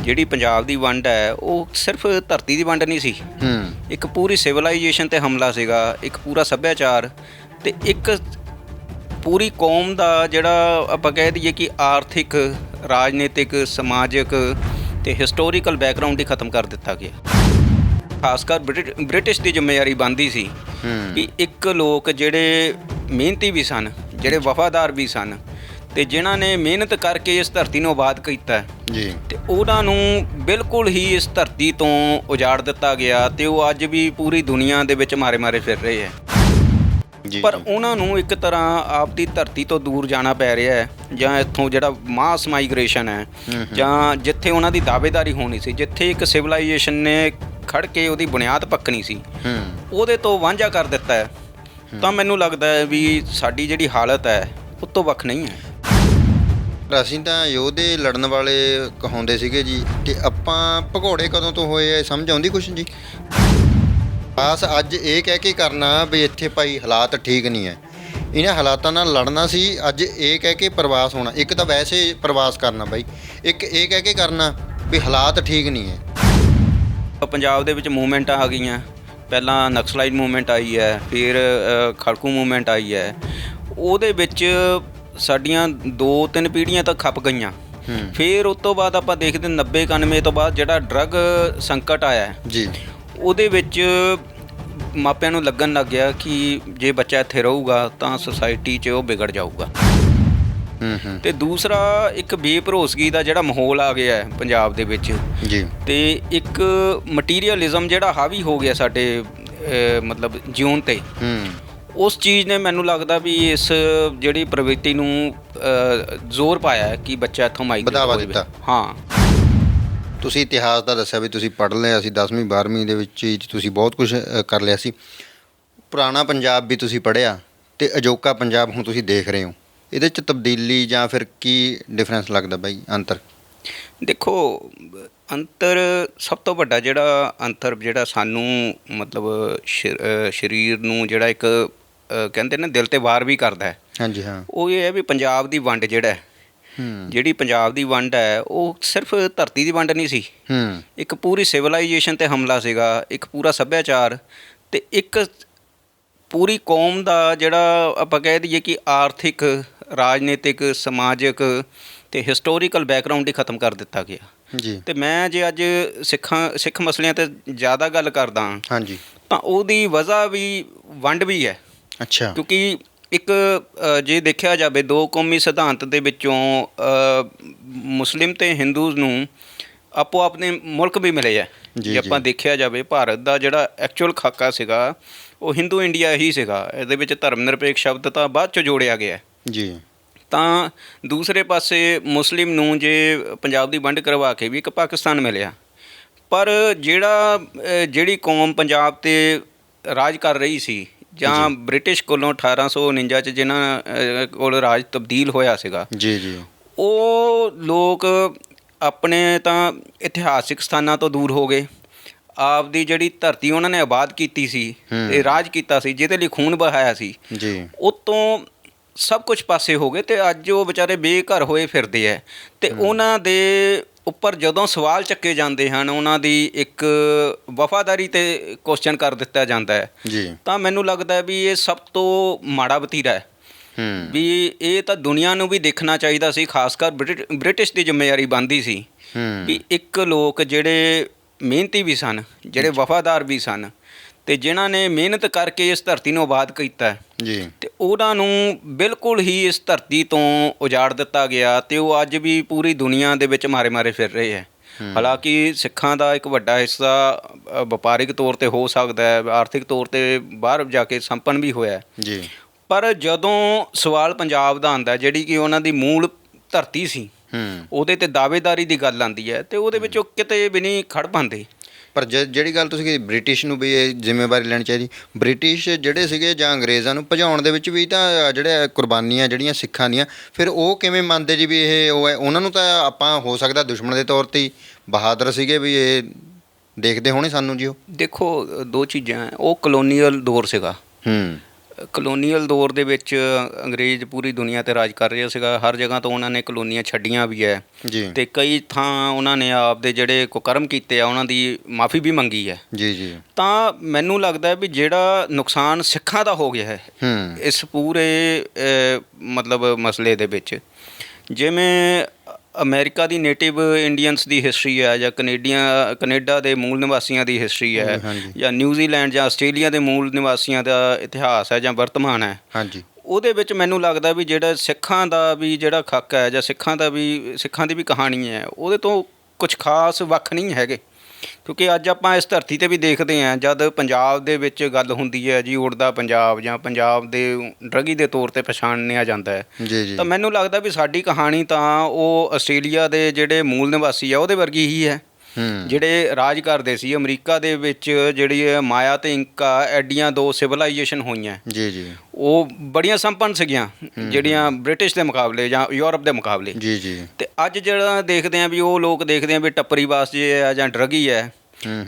ਜਿਹੜੀ ਪੰਜਾਬ ਦੀ ਵੰਡ ਹੈ ਉਹ ਸਿਰਫ ਧਰਤੀ ਦੀ ਵੰਡ ਨਹੀਂ ਸੀ। ਹੂੰ। ਇੱਕ ਪੂਰੀ ਸਿਵਲਾਈਜੇਸ਼ਨ ਤੇ ਹਮਲਾ ਸੀਗਾ ਇੱਕ ਪੂਰਾ ਸੱਭਿਆਚਾਰ ਤੇ ਇੱਕ ਪੂਰੀ ਕੌਮ ਦਾ ਜਿਹੜਾ ਆਪਾਂ ਕਹਿ ਦਈਏ ਕਿ ਆਰਥਿਕ ਰਾਜਨੀਤਿਕ ਸਮਾਜਿਕ ਤੇ ਹਿਸਟੋਰੀਕਲ ਬੈਕਗ੍ਰਾਉਂਡ ਹੀ ਖਤਮ ਕਰ ਦਿੱਤਾ ਗਿਆ। ਖਾਸ ਕਰ ਬ੍ਰਿਟਿ- ਬ੍ਰਿਟਿਸ਼ ਦੀ ਜ਼ਿੰਮੇਵਾਰੀ ਬੰਦੀ ਸੀ ਕਿ ਇੱਕ ਲੋਕ ਜਿਹੜੇ ਮਿਹਨਤੀ ਵੀ ਸਨ ਜਿਹੜੇ ਵਫਾਦਾਰ ਵੀ ਸਨ ਤੇ ਜਿਨ੍ਹਾਂ ਨੇ ਮਿਹਨਤ ਕਰਕੇ ਇਸ ਧਰਤੀ ਨੂੰ ਆਬਾਦ ਕੀਤਾ ਹੈ, ਜੀ। ਤੇ ਉਹਨਾਂ ਨੂੰ ਬਿਲਕੁਲ ਹੀ ਇਸ ਧਰਤੀ ਤੋਂ ਉਜਾੜ ਦਿੱਤਾ ਗਿਆ ਤੇ ਉਹ ਅੱਜ ਵੀ ਪੂਰੀ ਦੁਨੀਆ ਦੇ ਵਿੱਚ ਮਾਰੇ-ਮਾਰੇ ਫਿਰ ਰਹੇ ਹੈ। ਜੀ ਪਰ। ਉਹਨਾਂ ਨੂੰ ਇੱਕ ਤਰ੍ਹਾਂ ਆਪਦੀ ਧਰਤੀ ਤੋਂ ਦੂਰ ਜਾਣਾ ਪੈ ਰਿਹਾ ਹੈ ਜਾਂ ਇੱਥੋਂ ਜਿਹੜਾ ਮਾਸ ਮਾਈਗ੍ਰੇਸ਼ਨ ਹੈ ਜਾਂ ਜਿੱਥੇ ਉਹਨਾਂ ਦੀ ਦਾਅਵੇਦਾਰੀ ਹੋਣੀ ਸੀ ਜਿੱਥੇ ਇੱਕ ਸਿਵਲਾਈਜੇਸ਼ਨ ਨੇ ਖੜ ਕੇ ਉਹਦੀ ਬੁਨਿਆਦ ਪੱਕਣੀ ਸੀ ਉਹਦੇ ਤੋਂ ਵਾਂਝਾ ਕਰ ਦਿੱਤਾ ਹੈ। ਤਾਂ ਮੈਨੂੰ ਲੱਗਦਾ ਹੈ ਵੀ ਸਾਡੀ ਜਿਹੜੀ ਹਾਲਤ ਹੈ ਉਹ ਤੋਂ ਵੱਖ ਨਹੀਂ ਹੈ। ਅਸੀਂ ਤਾਂ ਯੋਧੇ ਲੜਨ ਵਾਲੇ ਕਹਾਉਂਦੇ ਸੀਗੇ ਜੀ ਤੇ ਆਪਾਂ ਭਗੌੜੇ ਕਦੋਂ ਤੋਂ ਹੋਏ ਆ ਸਮਝ ਆਉਂਦੀ ਕੁਛ ਜੀ? ਖਾਸ ਅੱਜ ਇਹ ਕਹਿ ਕੇ ਕਰਨਾ ਵੀ ਇੱਥੇ ਭਾਈ ਹਾਲਾਤ ਠੀਕ ਨਹੀਂ ਹੈ ਇਹਨਾਂ ਹਾਲਾਤਾਂ ਨਾਲ ਲੜਨਾ ਸੀ, ਅੱਜ ਇਹ ਕਹਿ ਕੇ ਪ੍ਰਵਾਸ ਹੋਣਾ। ਇੱਕ ਤਾਂ ਵੈਸੇ ਪ੍ਰਵਾਸ ਕਰਨਾ ਬਾਈ, ਇੱਕ ਇਹ ਕਹਿ ਕੇ ਕਰਨਾ ਵੀ ਹਾਲਾਤ ਠੀਕ ਨਹੀਂ ਹੈ ਪੰਜਾਬ ਦੇ ਵਿੱਚ ਮੂਵਮੈਂਟਾਂ ਆ ਗਈਆਂ। ਪਹਿਲਾਂ ਨਕਸਲਾਈਟ ਮੂਵਮੈਂਟ ਆਈ ਹੈ ਫਿਰ ਖੜਕੂ ਮੂਵਮੈਂਟ ਆਈ ਹੈ ਉਹਦੇ ਵਿੱਚ ਸਾਡੀਆਂ ਦੋ ਤਿੰਨ ਪੀੜ੍ਹੀਆਂ ਤਾਂ ਖੱਪ ਗਈਆਂ। ਫਿਰ ਉਸ ਤੋਂ ਬਾਅਦ ਆਪਾਂ ਦੇਖਦੇ 90 91 ਤੋਂ ਬਾਅਦ ਜਿਹੜਾ ਡਰੱਗ ਸੰਕਟ ਆਇਆ ਹੈ, ਜੀ। ਉਹਦੇ ਵਿੱਚ ਮਾਪਿਆਂ ਨੂੰ ਲੱਗਣ ਲੱਗ ਗਿਆ ਕਿ ਜੇ ਬੱਚਾ ਇੱਥੇ ਰਹੂਗਾ ਤਾਂ ਸੁਸਾਇਟੀ 'ਚ ਉਹ ਵਿਗੜ ਜਾਊਗਾ। ਤੇ ਦੂਸਰਾ ਇੱਕ ਬੇਭਰੋਸਗੀ ਦਾ ਜਿਹੜਾ ਮਾਹੌਲ ਆ ਗਿਆ ਹੈ ਪੰਜਾਬ ਦੇ ਵਿੱਚ। ਜੀ। ਤੇ ਇੱਕ ਮਟੀਰੀਅਲਿਜ਼ਮ ਜਿਹੜਾ ਹਾਵੀ ਹੋ ਗਿਆ ਸਾਡੇ ਮਤਲਬ ਜਿਉਣ ਤੇ। ਹੂੰ। ਉਸ ਚੀਜ਼ ਨੇ ਮੈਨੂੰ ਲੱਗਦਾ ਵੀ ਇਸ ਜਿਹੜੀ ਪ੍ਰਵਿਰਤੀ ਨੂੰ ਜ਼ੋਰ ਪਾਇਆ ਕਿ ਬੱਚਾ ਇੱਥੋਂ ਮਾਈਗ੍ਰੇਟ ਵਧਾਵਾ। ਦਿੱਤਾ। ਹਾਂ ਤੁਸੀਂ ਇਤਿਹਾਸ ਦਾ ਦੱਸਿਆ ਵੀ ਤੁਸੀਂ ਪੜ੍ਹ ਲਿਆ ਸੀ 10ਵੀਂ 12ਵੀਂ ਦੇ ਵਿੱਚ ਹੀ ਤੁਸੀਂ ਬਹੁਤ ਕੁਝ ਕਰ ਲਿਆ ਸੀ ਪੁਰਾਣਾ ਪੰਜਾਬ ਵੀ ਤੁਸੀਂ ਪੜ੍ਹਿਆ ਤੇ ਅਜੋਕਾ ਪੰਜਾਬ ਹੁਣ ਤੁਸੀਂ ਦੇਖ ਰਹੇ ਹੋ ਇਹਦੇ ਚ ਤਬਦੀਲੀ ਜਾਂ ਫਿਰ ਕੀ ਡਿਫਰੈਂਸ ਲੱਗਦਾ ਬਾਈ ਅੰਤਰ ਦੇਖੋ ਅੰਤਰ ਸਭ ਤੋਂ ਵੱਡਾ ਜਿਹੜਾ ਅੰਤਰ ਜਿਹੜਾ ਸਾਨੂੰ ਮਤਲਬ ਸਰੀਰ ਨੂੰ ਜਿਹੜਾ ਇੱਕ ਕਹਿੰਦੇ ਨੇ ਦਿਲ ਤੇ ਵਾਰ ਵੀ ਕਰਦਾ ਹੈ। ਹਾਂਜੀ ਹਾਂ। ਉਹ ਇਹ ਹੈ ਵੀ ਪੰਜਾਬ ਦੀ ਵੰਡ ਜਿਹੜਾ ਜਿਹੜੀ ਪੰਜਾਬ ਦੀ ਵੰਡ ਹੈ ਉਹ ਸਿਰਫ ਧਰਤੀ ਦੀ ਵੰਡ ਨਹੀਂ ਸੀ। ਹੂੰ। ਇੱਕ ਪੂਰੀ ਸਿਵਲਾਈਜੇਸ਼ਨ ਤੇ ਹਮਲਾ ਸੀਗਾ ਇੱਕ ਪੂਰਾ ਸੱਭਿਆਚਾਰ ਤੇ ਇੱਕ ਪੂਰੀ ਕੌਮ ਦਾ ਜਿਹੜਾ ਆਪਾਂ ਕਹਿ ਦਈਏ ਕਿ ਆਰਥਿਕ ਰਾਜਨੀਤਿਕ ਸਮਾਜਿਕ ਤੇ ਹਿਸਟੋਰੀਕਲ ਬੈਕਗ੍ਰਾਉਂਡ ਹੀ ਖਤਮ ਕਰ ਦਿੱਤਾ ਗਿਆ। ਜੀ। ਤੇ ਮੈਂ ਜੇ ਅੱਜ ਸਿੱਖਾਂ ਸਿੱਖ ਮਸਲਿਆਂ ਤੇ ਜ਼ਿਆਦਾ ਗੱਲ ਕਰਦਾ ਹਾਂਜੀ। ਤਾਂ ਉਹਦੀ ਵਜ੍ਹਾ ਵੀ ਵੰਡ ਵੀ ਹੈ। ਅੱਛਾ। ਕਿਉਂਕਿ ਇੱਕ ਜੇ ਦੇਖਿਆ ਜਾਵੇ ਦੋ ਕੌਮੀ ਸਿਧਾਂਤ ਦੇ ਵਿੱਚੋਂ ਮੁਸਲਿਮ ਤੇ ਹਿੰਦੂਜ਼ ਨੂੰ ਆਪੋ ਆਪਣੇ ਮੁਲਕ ਵੀ ਮਿਲੇ ਆ। ਜੀ, ਆਪਾਂ। ਦੇਖਿਆ ਜਾਵੇ ਭਾਰਤ ਦਾ ਜਿਹੜਾ ਐਕਚੁਅਲ ਖਾਕਾ ਸੀਗਾ ਉਹ ਹਿੰਦੂ ਇੰਡੀਆ ਹੀ ਸੀਗਾ। ਇਹਦੇ ਵਿੱਚ ਧਰਮ ਨਿਰਪੇਖ ਸ਼ਬਦ ਤਾਂ ਬਾਅਦ ਚ ਜੋੜਿਆ ਗਿਆ। ਜੀ। ਤਾਂ ਦੂਸਰੇ ਪਾਸੇ ਮੁਸਲਿਮ ਨੂੰ ਜੇ ਪੰਜਾਬ ਦੀ ਵੰਡ ਕਰਵਾ ਕੇ ਵੀ ਇੱਕ ਪਾਕਿਸਤਾਨ ਮਿਲਿਆ। ਪਰ ਜਿਹੜਾ ਜਿਹੜੀ ਕੌਮ ਪੰਜਾਬ ਤੇ ਰਾਜ ਕਰ ਰਹੀ ਸੀ ਜਾਂ ਬ੍ਰਿਟਿਸ਼ ਕੋਲੋਂ 1849 ਚ ਜਿਨ੍ਹਾਂ ਕੋਲ ਰਾਜ ਤਬਦੀਲ ਹੋਇਆ ਸੀਗਾ ਜੀ ਜੀ। ਉਹ ਲੋਕ ਆਪਣੇ ਤਾਂ ਇਤਿਹਾਸਿਕ ਸਥਾਨਾਂ ਤੋਂ ਦੂਰ ਹੋ ਗਏ। ਆਪਦੀ ਜਿਹੜੀ ਧਰਤੀ ਉਹਨਾਂ ਨੇ ਆਬਾਦ ਕੀਤੀ ਸੀ। ਤੇ ਰਾਜ ਕੀਤਾ ਸੀ ਜਿਹਦੇ ਲਈ ਖੂਨ ਬਹਾਇਆ ਸੀ। ਜੀ। ਉਤੋਂ ਸਭ ਕੁਝ ਪਾਸੇ ਹੋ ਗਏ ਤੇ ਅੱਜ ਉਹ ਵਿਚਾਰੇ ਬੇਘਰ ਹੋਏ ਫਿਰਦੇ ਐ। ਤੇ ਉਹਨਾਂ ਦੇ ਉੱਪਰ ਜਦੋਂ ਸਵਾਲ ਚੱਕੇ ਜਾਂਦੇ ਹਨ ਉਹਨਾਂ ਦੀ ਇੱਕ ਵਫਾਦਾਰੀ ਤੇ ਕੁਐਸਚਨ ਕਰ ਦਿੱਤਾ ਜਾਂਦਾ ਹੈ। ਜੀ। ਤਾਂ ਮੈਨੂੰ ਲੱਗਦਾ ਹੈ ਵੀ ਇਹ ਸਭ ਤੋਂ ਮਾੜਾ ਵਤੀਰਾ ਹੈ। ਹੂੰ। ਵੀ ਇਹ ਤਾਂ ਦੁਨੀਆ ਨੂੰ ਵੀ ਦੇਖਣਾ ਚਾਹੀਦਾ ਸੀ ਖਾਸ ਕਰ ਬ੍ਰਿਟਿ- ਬ੍ਰਿਟਿਸ਼ ਦੀ ਜ਼ਿੰਮੇਵਾਰੀ ਬੰਦੀ ਸੀ। ਹੂੰ। ਕਿ ਇੱਕ ਲੋਕ ਜਿਹੜੇ ਮਿਹਨਤੀ ਵੀ ਸਨ ਜਿਹੜੇ ਵਫਾਦਾਰ ਵੀ ਸਨ ਤੇ ਜਿਨ੍ਹਾਂ ਨੇ ਮਿਹਨਤ ਕਰਕੇ ਇਸ ਧਰਤੀ ਨੂੰ ਆਬਾਦ ਕੀਤਾ ਜੀ। ਤੇ ਉਹਨਾਂ ਨੂੰ ਬਿਲਕੁਲ ਹੀ ਇਸ ਧਰਤੀ ਤੋਂ ਉਜਾੜ ਦਿੱਤਾ ਗਿਆ ਤੇ ਉਹ ਅੱਜ ਵੀ ਪੂਰੀ ਦੁਨੀਆ ਦੇ ਵਿੱਚ ਮਾਰੇ-ਮਾਰੇ ਫਿਰ ਰਹੇ ਹੈ। ਹਾਲਾਂਕਿ ਸਿੱਖਾਂ ਦਾ ਇੱਕ ਵੱਡਾ ਹਿੱਸਾ ਵਪਾਰਿਕ ਤੌਰ ਤੇ ਹੋ ਸਕਦਾ ਹੈ ਆਰਥਿਕ ਤੌਰ ਤੇ ਬਾਹਰ ਜਾ ਕੇ ਸੰਪੰਨ ਵੀ ਹੋਇਆ। ਜੀ। ਪਰ ਜਦੋਂ ਸਵਾਲ ਪੰਜਾਬ ਦਾ ਆਂਦਾ ਜਿਹੜੀ ਕਿ ਉਹਨਾਂ ਦੀ ਮੂਲ ਧਰਤੀ ਸੀ ਹੂੰ। ਉਹਦੇ ਤੇ ਦਾਅਵੇਦਾਰੀ ਦੀ ਗੱਲ ਆਂਦੀ ਹੈ ਤੇ ਉਹਦੇ ਵਿੱਚ ਉਹ ਕਿਤੇ ਵੀ ਨਹੀਂ ਖੜ ਪਾਉਂਦੇ। ਪਰ ਜੇ- ਜਿਹੜੀ ਗੱਲ ਤੁਸੀਂ ਕਿ ਬ੍ਰਿਟਿਸ਼ ਨੂੰ ਵੀ ਇਹ ਜ਼ਿੰਮੇਵਾਰੀ ਲੈਣੀ ਚਾਹੀਦੀ। ਬ੍ਰਿਟਿਸ਼ ਜਿਹੜੇ ਸੀਗੇ ਜਾਂ ਅੰਗਰੇਜ਼ਾਂ ਨੂੰ ਭਜਾਉਣ ਦੇ ਵਿੱਚ ਵੀ ਤਾਂ ਜਿਹੜੇ ਕੁਰਬਾਨੀਆਂ ਜਿਹੜੀਆਂ ਸਿੱਖਾਂ ਦੀਆਂ ਫਿਰ ਉਹ ਕਿਵੇਂ ਮੰਨਦੇ ਜੀ ਵੀ ਇਹ ਉਹ ਹੈ? ਉਹਨਾਂ ਨੂੰ ਤਾਂ ਆਪਾਂ ਹੋ ਸਕਦਾ ਦੁਸ਼ਮਣ ਦੇ ਤੌਰ ਤੇ ਹੀ ਬਹਾਦਰ ਸੀਗੇ ਵੀ ਇਹ ਦੇਖਦੇ ਹੋਣੇ ਸਾਨੂੰ ਜੀ ਉਹ। ਦੇਖੋ ਦੋ ਚੀਜ਼ਾਂ ਹੈ। ਉਹ ਕਲੋਨੀਅਲ ਦੌਰ ਸੀਗਾ। ਹੂੰ। ਕਲੋਨੀਅਲ ਦੌਰ ਦੇ ਵਿੱਚ ਅੰਗਰੇਜ਼ ਪੂਰੀ ਦੁਨੀਆ ਤੇ ਰਾਜ ਕਰ ਰਿਹਾ ਸੀਗਾ। ਹਰ ਜਗ੍ਹਾ ਤੋਂ ਉਹਨਾਂ ਨੇ ਕਲੋਨੀਆਂ ਛੱਡੀਆਂ ਵੀ ਹੈ ਤੇ ਕਈ ਥਾਂ ਉਹਨਾਂ ਨੇ ਆਪ ਦੇ ਜਿਹੜੇ ਕੁਕਰਮ ਕੀਤੇ ਆ ਉਹਨਾਂ ਦੀ ਮਾਫੀ ਵੀ ਮੰਗੀ ਹੈ ਜੀ ਜੀ। ਤਾਂ ਮੈਨੂੰ ਲੱਗਦਾ ਵੀ ਜਿਹੜਾ ਨੁਕਸਾਨ ਸਿੱਖਾਂ ਦਾ ਹੋ ਗਿਆ ਹੈ ਇਸ ਪੂਰੇ ਮਤਲਬ ਮਸਲੇ ਦੇ ਵਿੱਚ ਜਿਵੇਂ ਅਮਰੀਕਾ ਦੀ ਨੇਟਿਵ ਇੰਡੀਅਨਸ ਦੀ ਹਿਸਟਰੀ ਹੈ ਜਾਂ ਕੈਨੇਡੀਆਂ ਕੈਨੇਡਾ ਦੇ ਮੂਲ ਨਿਵਾਸੀਆਂ ਦੀ ਹਿਸਟਰੀ ਹੈ। ਜਾਂ ਨਿਊਜ਼ੀਲੈਂਡ ਜਾਂ ਆਸਟ੍ਰੇਲੀਆ ਦੇ ਮੂਲ ਨਿਵਾਸੀਆਂ ਦਾ ਇਤਿਹਾਸ ਹੈ ਜਾਂ ਵਰਤਮਾਨ ਹੈ। ਹਾਂਜੀ। ਉਹਦੇ ਵਿੱਚ ਮੈਨੂੰ ਲੱਗਦਾ ਵੀ ਜਿਹੜਾ ਸਿੱਖਾਂ ਦਾ ਵੀ ਜਿਹੜਾ ਖੱਕ ਹੈ ਜਾਂ ਸਿੱਖਾਂ ਦਾ ਵੀ ਸਿੱਖਾਂ ਦੀ ਵੀ ਕਹਾਣੀ ਹੈ ਉਹਦੇ ਤੋਂ ਕੁਝ ਖਾਸ ਵੱਖ ਨਹੀਂ ਹੈਗੇ। ਕਿਉਂਕਿ ਅੱਜ ਆਪਾਂ ਇਸ ਧਰਤੀ ਤੇ ਵੀ ਦੇਖਦੇ ਹਾਂ ਜਦ ਪੰਜਾਬ ਦੇ ਵਿੱਚ ਗੱਲ ਹੁੰਦੀ ਹੈ ਜੀ ਉੜਦਾ ਪੰਜਾਬ ਜਾਂ ਪੰਜਾਬ ਦੇ ਡਰਗੀ ਦੇ ਤੌਰ ਤੇ ਪਛਾਣਿਆ ਜਾਂਦਾ ਹੈ। ਜੀ ਜੀ। ਤਾਂ ਮੈਨੂੰ ਲੱਗਦਾ ਵੀ ਸਾਡੀ ਕਹਾਣੀ ਤਾਂ ਉਹ ਆਸਟ੍ਰੇਲੀਆ ਦੇ ਜਿਹੜੇ ਮੂਲ ਨਿਵਾਸੀ ਆ ਉਹਦੇ ਵਰਗੀ ਹੈ ਹੂੰ। ਜਿਹੜੇ ਰਾਜ ਕਰਦੇ ਸੀ ਅਮਰੀਕਾ ਦੇ ਵਿੱਚ ਜਿਹੜੀ ਮਾਇਆ ਤੇ ਇੰਕਾ ਐਡੀਆਂ ਦੋ ਸਿਵਲਾਈਜੇਸ਼ਨ ਹੋਈਆਂ। ਜੀ ਜੀ। ਉਹ ਬੜੀਆਂ ਸੰਪੰਨ ਸੀਗੀਆਂ ਜਿਹੜੀਆਂ ਬ੍ਰਿਟਿਸ਼ ਦੇ ਮੁਕਾਬਲੇ ਜਾਂ ਯੂਰਪ ਦੇ ਮੁਕਾਬਲੇ। ਜੀ ਜੀ। ਤੇ ਅੱਜ ਜਿਹੜਾ ਦੇਖਦੇ ਆ ਵੀ ਉਹ ਲੋਕ ਦੇਖਦੇ ਆ ਵੀ ਟੱਪਰੀ ਬਾਸ ਜੇ ਆ ਜਾਂ ਡਰਗੀ ਹੈ।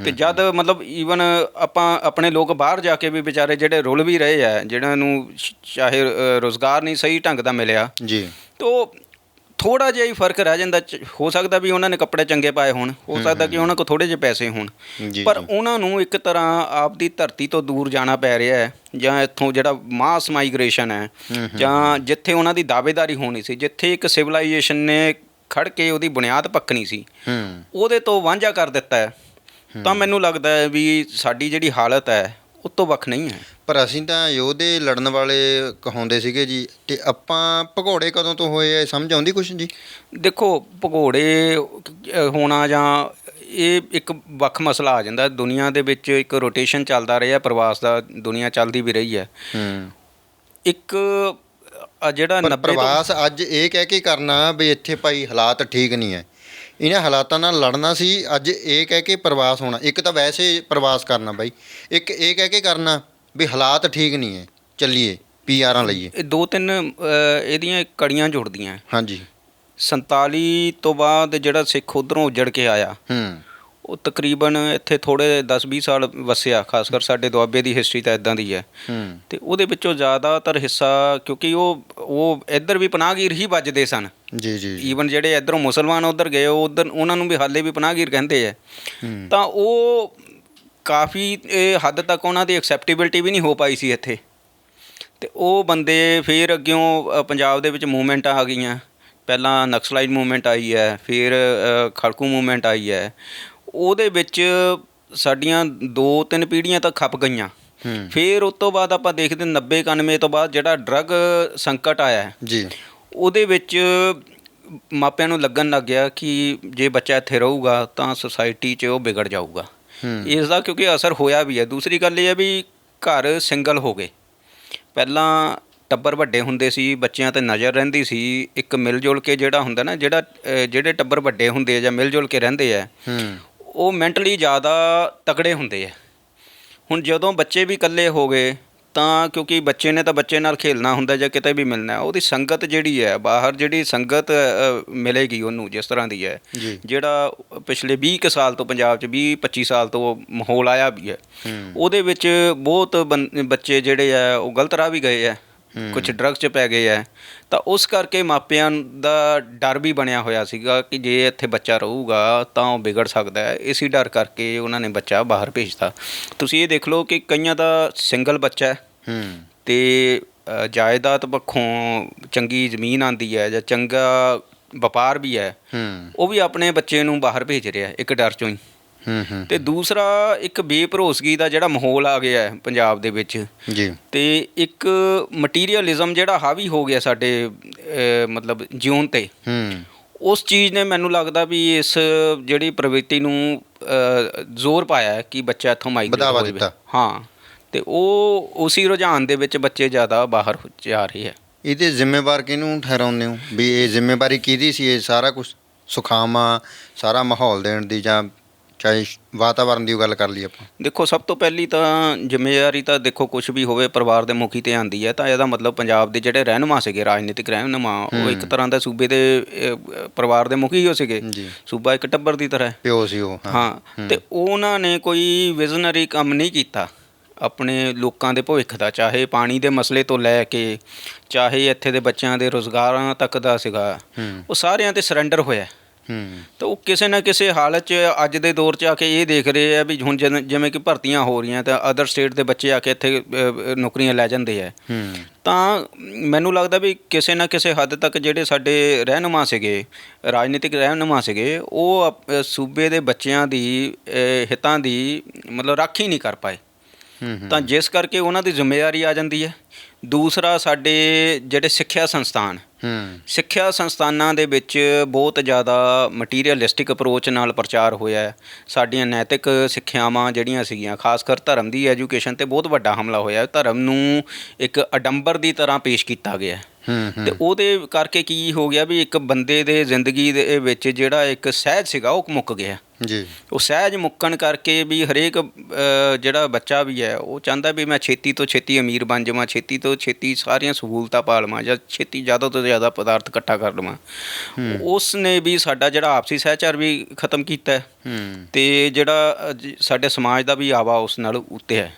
ਤੇ ਜਦ ਮਤਲਬ ਈਵਨ ਆਪਾਂ ਆਪਣੇ ਲੋਕ ਬਾਹਰ ਜਾ ਕੇ ਵੀ ਵਿਚਾਰੇ ਜਿਹੜੇ ਰੁਲ ਵੀ ਰਹੇ ਆ ਜਿਹਨਾਂ ਨੂੰ ਚਾਹੇ ਰੁਜ਼ਗਾਰ ਨਹੀਂ ਸਹੀ ਢੰਗ ਦਾ ਮਿਲਿਆ। ਜੀ। ਤੋ ਥੋੜਾ ਜਿਹਾ ਹੀ ਫ਼ਰਕ ਰਹਿ ਜਾਂਦਾ ਹੋ ਸਕਦਾ ਵੀ ਉਹਨਾਂ ਨੇ ਕੱਪੜੇ ਚੰਗੇ ਪਾਏ ਹੋਣ ਹੋ ਸਕਦਾ ਕਿ ਉਹਨਾਂ ਕੋਲ ਥੋੜੇ ਜਿਹੇ ਪੈਸੇ ਹੋਣ। ਪਰ। ਉਹਨਾਂ ਨੂੰ ਇੱਕ ਤਰ੍ਹਾਂ ਆਪਦੀ ਧਰਤੀ ਤੋਂ ਦੂਰ ਜਾਣਾ ਪੈ ਰਿਹਾ ਹੈ ਜਾਂ ਇੱਥੋਂ ਜਿਹੜਾ ਮਾਸ ਮਾਈਗ੍ਰੇਸ਼ਨ ਹੈ ਜਾਂ ਜਿੱਥੇ ਉਹਨਾਂ ਦੀ ਦਾਅਵੇਦਾਰੀ ਹੋਣੀ ਸੀ ਜਿੱਥੇ ਇੱਕ ਸਿਵਲਾਈਜੇਸ਼ਨ ਨੇ ਖੜ ਕੇ ਉਹਦੀ ਬੁਨਿਆਦ ਪੱਕਣੀ ਸੀ ਉਹਦੇ ਤੋਂ ਵਾਂਝਾ ਕਰ ਦਿੱਤਾ ਹੈ। ਤਾਂ ਮੈਨੂੰ ਲੱਗਦਾ ਹੈ ਵੀ ਸਾਡੀ ਜਿਹੜੀ ਹਾਲਤ ਹੈ ਉਹ ਤੋਂ ਵੱਖ ਨਹੀਂ ਹੈ। ਪਰ ਅਸੀਂ ਤਾਂ ਯੋਧੇ ਲੜਨ ਵਾਲੇ ਕਹਾਉਂਦੇ ਸੀਗੇ ਜੀ ਤੇ ਆਪਾਂ ਭਗੌੜੇ ਕਦੋਂ ਤੋਂ ਹੋਏ ਆ ਸਮਝ ਆਉਂਦੀ ਕੁਛ ਜੀ? ਦੇਖੋ ਭਗੌੜੇ ਹੋਣਾ ਜਾਂ ਇਹ ਇੱਕ ਵੱਖ ਮਸਲਾ ਆ ਜਾਂਦਾ। ਦੁਨੀਆ ਦੇ ਵਿੱਚ ਇੱਕ ਰੋਟੇਸ਼ਨ ਚੱਲਦਾ ਰਿਹਾ ਪ੍ਰਵਾਸ ਦਾ ਦੁਨੀਆ ਚੱਲਦੀ ਵੀ ਰਹੀ ਹੈ। ਹੂੰ। ਇੱਕ ਜਿਹੜਾ ਪਰ 90 ਤੋਂ ਪ੍ਰਵਾਸ ਅੱਜ ਇਹ ਕਹਿ ਕੇ ਕਰਨਾ ਵੀ ਇੱਥੇ ਭਾਈ ਹਾਲਾਤ ਠੀਕ ਨਹੀਂ ਹੈ। ਇਹਨਾਂ ਹਾਲਾਤਾਂ ਨਾਲ ਲੜਨਾ ਸੀ ਅੱਜ ਇਹ ਕਹਿ ਕੇ ਪ੍ਰਵਾਸ ਹੋਣਾ। ਇੱਕ ਤਾਂ ਵੈਸੇ ਪ੍ਰਵਾਸ ਕਰਨਾ ਬਾਈ। ਇੱਕ ਇਹ ਕਹਿ ਕੇ ਕਰਨਾ ਵੀ ਹਾਲਾਤ ਠੀਕ ਨਹੀਂ ਹੈ। ਚੱਲੀਏ ਪੀਆਰਾਂ ਲਈਏ। ਇਹ ਦੋ ਤਿੰਨ ਇਹਦੀਆਂ ਕੜੀਆਂ ਜੁੜਦੀਆਂ। ਹਾਂਜੀ। 47 ਤੋਂ ਬਾਅਦ ਜਿਹੜਾ ਸਿੱਖ ਉਧਰੋਂ ਉੱਜੜ ਕੇ ਆਇਆ ਹੂੰ। ਉਹ ਤਕਰੀਬਨ ਇੱਥੇ ਥੋੜੇ 10-20 ਸਾਲ ਵਸਿਆ ਖਾਸ ਕਰ ਸਾਡੇ ਦੁਆਬੇ ਦੀ ਹਿਸਟਰੀ ਤਾਂ ਇਦਾਂ ਦੀ ਹੈ। ਹੂੰ। ਤੇ ਉਹਦੇ ਵਿੱਚੋਂ ਜ਼ਿਆਦਾਤਰ ਹਿੱਸਾ ਕਿਉਂਕਿ ਉਹ ਉਹ ਇੱਧਰ ਵੀ ਪਨਾਹਗੀਰ ਹੀ ਵੱਜਦੇ ਸਨ। ਜੀ ਜੀ ਜੀ। ਈਵਨ ਜਿਹੜੇ ਇੱਧਰੋਂ ਮੁਸਲਮਾਨ ਉਧਰ ਗਏ ਉਹ ਉਧਰ ਉਹਨਾਂ ਨੂੰ ਵੀ ਹਾਲੇ ਵੀ ਪਨਾਹਗੀਰ ਕਹਿੰਦੇ ਆ ਹੂੰ। ਤਾਂ ਉਹ ਕਾਫੀ ਹੱਦ ਤੱਕ ਉਹਨਾਂ ਦੀ ਐਕਸੈਪਟੇਬਿਲਟੀ ਵੀ ਨਹੀਂ ਹੋ ਪਾਈ ਸੀ ਇੱਥੇ। ਤੇ ਉਹ ਬੰਦੇ ਫਿਰ ਅੱਗਿਓਂ ਅ, ਪੰਜਾਬ ਦੇ ਵਿੱਚ ਮੂਵਮੈਂਟ ਆ ਗਈਆਂ। ਪਹਿਲਾਂ ਨਕਸਲਾਈਟ ਮੂਵਮੈਂਟ ਆਈ ਹੈ ਫਿਰ ਖੜਕੂ ਮੂਵਮੈਂਟ ਆਈ ਹੈ। ਉਹਦੇ ਵਿੱਚ ਸਾਡੀਆਂ ਦੋ ਤਿੰਨ ਪੀੜ੍ਹੀਆਂ ਤਾਂ ਖੱਪ ਗਈਆਂ। ਫਿਰ ਉਸ ਤੋਂ ਬਾਅਦ ਆਪਾਂ ਦੇਖਦੇ 90 91 ਤੋਂ ਬਾਅਦ ਜਿਹੜਾ ਡਰੱਗ ਸੰਕਟ ਆਇਆ ਜੀ। ਉਹਦੇ ਵਿੱਚ ਮਾਪਿਆਂ ਨੂੰ ਲੱਗਣ ਲੱਗ ਗਿਆ ਕਿ ਜੇ ਬੱਚਾ ਇੱਥੇ ਰਹੂਗਾ ਤਾਂ ਸੁਸਾਇਟੀ 'ਚ ਉਹ ਵਿਗੜ ਜਾਊਗਾ। ਇਸ ਦਾ ਕਿਉਂਕਿ ਅਸਰ ਹੋਇਆ ਵੀ ਹੈ। ਦੂਸਰੀ ਗੱਲ ਇਹ ਹੈ ਵੀ ਘਰ ਸਿੰਗਲ ਹੋ ਗਏ। ਪਹਿਲਾਂ ਟੱਬਰ ਵੱਡੇ ਹੁੰਦੇ ਸੀ ਬੱਚਿਆਂ ਤੇ ਨਜ਼ਰ ਰਹਿੰਦੀ ਸੀ। ਇੱਕ ਮਿਲ ਜੁਲ ਕੇ ਜਿਹੜਾ ਹੁੰਦਾ ਨਾ ਜਿਹੜਾ ਜਿਹੜੇ ਟੱਬਰ ਵੱਡੇ ਹੁੰਦੇ ਆ ਜਾਂ ਮਿਲ ਜੁਲ ਕੇ ਰਹਿੰਦੇ ਆ ਉਹ ਮੈਂਟਲੀ ਜ਼ਿਆਦਾ ਤਕੜੇ ਹੁੰਦੇ ਆ। ਹੁਣ ਜਦੋਂ ਬੱਚੇ ਵੀ ਇਕੱਲੇ ਹੋ ਗਏ ਤਾਂ ਕਿਉਂਕਿ ਬੱਚੇ ਨੇ ਤਾਂ ਬੱਚੇ ਨਾਲ ਖੇਲਣਾ ਹੁੰਦਾ ਜਾਂ ਕਿਤੇ ਵੀ ਮਿਲਣਾ ਉਹਦੀ ਸੰਗਤ ਜਿਹੜੀ ਹੈ ਬਾਹਰ ਜਿਹੜੀ ਸੰਗਤ ਮਿਲੇਗੀ ਉਹਨੂੰ ਜਿਸ ਤਰ੍ਹਾਂ ਦੀ ਹੈ। ਜਿਹੜਾ ਪਿਛਲੇ 20 ਕੁ ਸਾਲ ਤੋਂ ਪੰਜਾਬ 'ਚ 20 25 ਸਾਲ ਤੋਂ ਮਾਹੌਲ ਆਇਆ ਵੀ ਹੈ। ਉਹਦੇ ਵਿੱਚ ਬਹੁਤ ਬੰ- ਬੱਚੇ ਜਿਹੜੇ ਆ ਉਹ ਗਲਤ ਰਾਹ ਵੀ ਗਏ ਆ ਕੁਝ ਡਰੱਗਸ 'ਚ ਪੈ ਗਏ ਆ ਤਾਂ ਉਸ ਕਰਕੇ ਮਾਪਿਆਂ ਦਾ ਡਰ ਵੀ ਬਣਿਆ ਹੋਇਆ ਸੀਗਾ ਕਿ ਜੇ ਇੱਥੇ ਬੱਚਾ ਰਹੂਗਾ ਤਾਂ ਉਹ ਵਿਗੜ ਸਕਦਾ ਹੈ ਇਸੇ ਡਰ ਕਰਕੇ ਉਹਨਾਂ ਨੇ ਬੱਚਾ ਬਾਹਰ ਭੇਜਤਾ। ਤੁਸੀਂ ਇਹ ਦੇਖ ਲਓ ਕਿ ਕਈਆਂ ਦਾ ਸਿੰਗਲ ਬੱਚਾ ਹੈ ਹੂੰ। ਤੇ ਜਾਇਦਾਦ ਪੱਖੋਂ ਚੰਗੀ ਜ਼ਮੀਨ ਆਂਦੀ ਹੈ ਜਾਂ ਚੰਗਾ ਵਪਾਰ ਵੀ ਹੈ ਹੂੰ। ਉਹ ਵੀ ਆਪਣੇ ਬੱਚੇ ਨੂੰ ਬਾਹਰ ਭੇਜ ਰਿਹਾ ਇੱਕ ਡਰ ਚੋਂ ਹੂੰ। ਤੇ ਦੂਸਰਾ ਇੱਕ ਬੇਭਰੋਸਗੀ ਦਾ ਜਿਹੜਾ ਮਾਹੌਲ ਆ ਗਿਆ ਹੈ ਪੰਜਾਬ ਦੇ ਵਿੱਚ। ਜੀ। ਤੇ ਇੱਕ ਮਟੀਰੀਅਲਿਜ਼ਮ ਜਿਹੜਾ ਹਾਵੀ ਹੋ ਗਿਆ ਸਾਡੇ ਮਤਲਬ ਜਿਉਣ ਤੇ। ਹੂੰ। ਉਸ ਚੀਜ਼ ਨੇ ਮੈਨੂੰ ਲੱਗਦਾ ਵੀ ਇਸ ਜਿਹੜੀ ਪ੍ਰਵਿਰਤੀ ਨੂੰ ਜ਼ੋਰ ਪਾਇਆ ਹੈ ਕਿ ਬੱਚਾ ਇੱਥੋਂ ਮਾਈਗ੍ਰੇਟ ਦਿੱਤਾ। ਹਾਂ। ਤੇ ਉਹ ਉਸੇ ਰੁਝਾਨ ਦੇ ਵਿੱਚ ਬੱਚੇ ਜ਼ਿਆਦਾ ਬਾਹਰ ਹੋ- ਜਾ ਰਹੇ ਆ ਇਹਦੇ ਜ਼ਿੰਮੇਵਾਰ ਕਿਹਨੂੰ ਠਹਿਰਾਉਂਦੇ ਹੋ? ਵੀ ਇਹ ਜ਼ਿੰਮੇਵਾਰੀ ਕਿਹਦੀ ਸੀ? ਇਹ ਸਾਰਾ ਕੁਝ ਸੁਖਾਵਾਂ ਸਾਰਾ ਮਾਹੌਲ ਦੇਣ ਦੀ ਜਾਂ ਚਾਹੇ ਵਾਤਾਵਰਣ ਦੀ ਗੱਲ ਕਰ ਲਈ ਆਪਾਂ। ਦੇਖੋ ਸਭ ਤੋਂ ਪਹਿਲੀ ਤਾਂ ਜ਼ਿੰਮੇਵਾਰੀ ਤਾਂ ਦੇਖੋ ਕੁਝ ਵੀ ਹੋਵੇ ਪਰਿਵਾਰ ਦੇ ਮੁਖੀ ਤੇ ਆਂਦੀ ਹੈ ਤਾਂ ਇਹਦਾ ਮਤਲਬ ਪੰਜਾਬ ਦੇ ਜਿਹੜੇ ਰਹਿਨੁਮਾ ਸੀਗੇ ਰਾਜਨੀਤਿਕ ਰਹਿਨੁਮਾ ਉਹ ਇੱਕ ਤਰ੍ਹਾਂ ਦਾ ਸੂਬੇ ਦੇ ਪਰਿਵਾਰ ਦੇ ਮੁਖੀ ਹੋ ਸੀਗੇ। ਸੂਬਾ ਇੱਕ ਟੱਬਰ ਦੀ ਤਰ੍ਹਾਂ ਹੈ। ਪਿਓ ਸੀ ਉਹ ਹਾਂ। ਤੇ ਉਹਨਾਂ ਨੇ ਕੋਈ ਵਿਜ਼ਨਰੀ ਕੰਮ ਨਹੀਂ ਕੀਤਾ ਆਪਣੇ ਲੋਕਾਂ ਦੇ ਭਵਿੱਖ ਦਾ ਚਾਹੇ ਪਾਣੀ ਦੇ ਮਸਲੇ ਤੋਂ ਲੈ ਕੇ ਚਾਹੇ ਇੱਥੇ ਦੇ ਬੱਚਿਆਂ ਦੇ ਰੋਜ਼ਗਾਰਾਂ ਤੱਕ ਦਾ ਸੀਗਾ। ਉਹ ਸਾਰਿਆਂ ਤੇ ਸਰੈਂਡਰ ਹੋਇਆ। ਤਾਂ ਉਹ ਕਿਸੇ ਨਾ ਕਿਸੇ ਹਾਲਤ 'ਚ ਅੱਜ ਦੇ ਦੌਰ 'ਚ ਆ ਕੇ ਇਹ ਦੇਖ ਰਹੇ ਆ ਵੀ ਹੁਣ ਜਿਵੇਂ- ਕਿ ਭਰਤੀਆਂ ਹੋ ਰਹੀਆਂ ਤਾਂ ਅਦਰ ਸਟੇਟ ਦੇ ਬੱਚੇ ਆ ਕੇ ਇੱਥੇ ਨੌਕਰੀਆਂ ਲੈ ਜਾਂਦੇ ਆ। ਹੂੰ ਤਾਂ ਮੈਨੂੰ ਲੱਗਦਾ ਵੀ ਕਿਸੇ ਨਾ ਕਿਸੇ ਹੱਦ ਤੱਕ ਜਿਹੜੇ ਸਾਡੇ ਰਹਿਨੁਮਾ ਸੀਗੇ ਰਾਜਨੀਤਿਕ ਰਹਿਨੁਮਾ ਸੀਗੇ ਉਹ ਸੂਬੇ ਦੇ ਬੱਚਿਆਂ ਦੀ ਹਿੱਤਾਂ ਦੀ ਮਤਲਬ ਰਾਖੀ ਨਹੀਂ ਕਰ ਪਾਏ। ਤਾਂ ਜਿਸ ਕਰਕੇ ਉਹਨਾਂ ਦੀ ਜ਼ਿੰਮੇਵਾਰੀ ਆ ਜਾਂਦੀ ਹੈ। ਦੂਸਰਾ ਸਾਡੇ ਜਿਹੜੇ ਸਿੱਖਿਆ ਸੰਸਥਾਨ ਹੂੰ। ਸਿੱਖਿਆ ਸੰਸਥਾਨਾਂ ਦੇ ਵਿੱਚ ਬਹੁਤ ਜ਼ਿਆਦਾ ਮਟੀਰੀਅਲਿਸਟਿਕ ਅਪਰੋਚ ਨਾਲ ਪ੍ਰਚਾਰ ਹੋਇਆ ਸਾਡੀਆਂ ਨੈਤਿਕ ਸਿੱਖਿਆਵਾਂ ਜਿਹੜੀਆਂ ਸੀਗੀਆਂ ਖਾਸ ਕਰ ਧਰਮ ਦੀ ਐਜੂਕੇਸ਼ਨ ਤੇ ਬਹੁਤ ਵੱਡਾ ਹਮਲਾ ਹੋਇਆ। ਧਰਮ ਨੂੰ ਇੱਕ ਅਡੰਬਰ ਦੀ ਤਰ੍ਹਾਂ ਪੇਸ਼ ਕੀਤਾ ਗਿਆ ਤੇ ਉਹਦੇ ਕਰਕੇ ਕੀ ਹੋ ਗਿਆ ਵੀ ਇੱਕ ਬੰਦੇ ਦੇ ਜ਼ਿੰਦਗੀ ਦੇ ਵਿੱਚ ਜਿਹੜਾ ਇੱਕ ਸਹਿਜ ਸੀਗਾ ਉਹ ਮੁੱਕ ਗਿਆ। ਜੀ। ਉਹ ਸਹਿਜ ਮੁੱਕਣ ਕਰਕੇ ਵੀ ਹਰੇਕ ਜਿਹੜਾ ਬੱਚਾ ਵੀ ਹੈ ਉਹ ਚਾਹੁੰਦਾ ਵੀ ਮੈਂ ਛੇਤੀ ਤੋਂ ਛੇਤੀ ਅਮੀਰ ਬਣ ਜਾਵਾਂ ਛੇਤੀ ਤੋਂ ਛੇਤੀ ਸਾਰੀਆਂ ਸਹੂਲਤਾਂ ਪਾ ਲਵਾਂ ਜਾਂ ਛੇਤੀ ਜ਼ਿਆਦਾ ਤੋਂ ਜ਼ਿਆਦਾ ਪਦਾਰਥ ਇਕੱਠਾ ਕਰ ਲਵਾਂ। ਉਸ ਨੇ ਵੀ ਸਾਡਾ ਜਿਹੜਾ ਆਪਸੀ ਸਹਿਚਾਰ ਵੀ ਖਤਮ ਕੀਤਾ ਤੇ ਜਿਹੜਾ ਸਾਡੇ ਸਮਾਜ ਦਾ ਵੀ ਆਵਾ ਉਸ ਨਾਲ ਉੱਤੇ ਹੂੰ।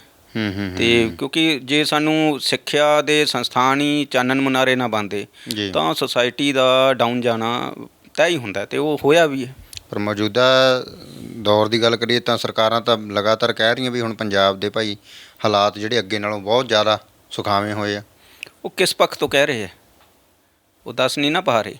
ਤੇ ਕਿਉਂਕਿ ਜੇ ਸਾਨੂੰ ਸਿੱਖਿਆ ਦੇ ਸੰਸਥਾਨ ਹੀ ਚਾਨਣ ਮੁਨਾਰੇ ਨਾ ਬੰਦੇ ਤਾਂ ਸੋਸਾਇਟੀ ਦਾ ਡਾਊਨ ਜਾਣਾ ਤੈਅ ਹੀ ਹੁੰਦਾ ਤੇ ਉਹ ਹੋਇਆ ਵੀ ਹੈ। ਪਰ ਮੌਜੂਦਾ ਦੌਰ ਦੀ ਗੱਲ ਕਰੀਏ ਤਾਂ ਸਰਕਾਰਾਂ ਤਾਂ ਲਗਾਤਾਰ ਕਹਿ ਰਹੀਆਂ ਵੀ ਹੁਣ ਪੰਜਾਬ ਦੇ ਭਾਈ ਹਾਲਾਤ ਜਿਹੜੇ ਅੱਗੇ ਨਾਲੋਂ ਬਹੁਤ ਜ਼ਿਆਦਾ ਸੁਖਾਵੇਂ ਹੋਏ ਆ। ਉਹ ਕਿਸ ਪੱਖ ਤੋਂ ਕਹਿ ਰਹੇ ਹੈ ਉਹ ਦੱਸ ਨਹੀਂ ਨਾ ਪਾ ਰਹੇ।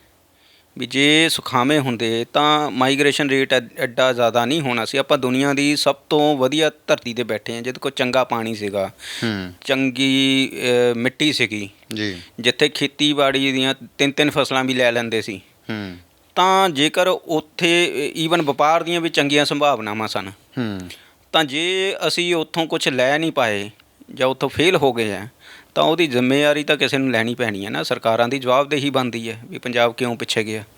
ਵੀ ਜੇ ਸੁਖਾਵੇਂ ਹੁੰਦੇ ਤਾਂ ਮਾਈਗ੍ਰੇਸ਼ਨ ਰੇਟ ਐਡਾ ਜ਼ਿਆਦਾ ਨਹੀਂ ਹੋਣਾ ਸੀ। ਆਪਾਂ ਦੁਨੀਆ ਦੀ ਸਭ ਤੋਂ ਵਧੀਆ ਧਰਤੀ ਤੇ ਬੈਠੇ ਹਾਂ ਜਿਹਦੇ ਕੋਲ ਚੰਗਾ ਪਾਣੀ ਸੀਗਾ। ਹੂੰ। ਚੰਗੀ ਮਿੱਟੀ ਸੀਗੀ। ਜੀ। ਜਿੱਥੇ ਖੇਤੀਬਾੜੀ ਦੀਆਂ ਤਿੰਨ ਤਿੰਨ ਫਸਲਾਂ ਵੀ ਲੈ ਲੈਂਦੇ ਸੀ। ਹੂੰ। ਤਾਂ ਜੇਕਰ ਉੱਥੇ ਈਵਨ ਵਪਾਰ ਦੀਆਂ ਵੀ ਚੰਗੀਆਂ ਸੰਭਾਵਨਾਵਾਂ ਸਨ ਹੂੰ। ਤਾਂ ਜੇ ਅਸੀਂ ਉੱਥੋਂ ਕੁਝ ਲੈ ਨਹੀਂ ਪਾਏ ਜਾਂ ਉੱਥੋਂ ਫੇਲ ਹੋ ਗਏ ਆ ਤਾਂ ਉਹਦੀ ਜ਼ਿੰਮੇਵਾਰੀ ਤਾਂ ਕਿਸੇ ਨੂੰ ਲੈਣੀ ਪੈਣੀ ਹੈ ਨਾ, ਸਰਕਾਰਾਂ ਦੀ ਜਵਾਬਦੇਹੀ ਬਣਦੀ ਹੈ ਵੀ ਪੰਜਾਬ ਕਿਉਂ ਪਿੱਛੇ ਗਿਆ।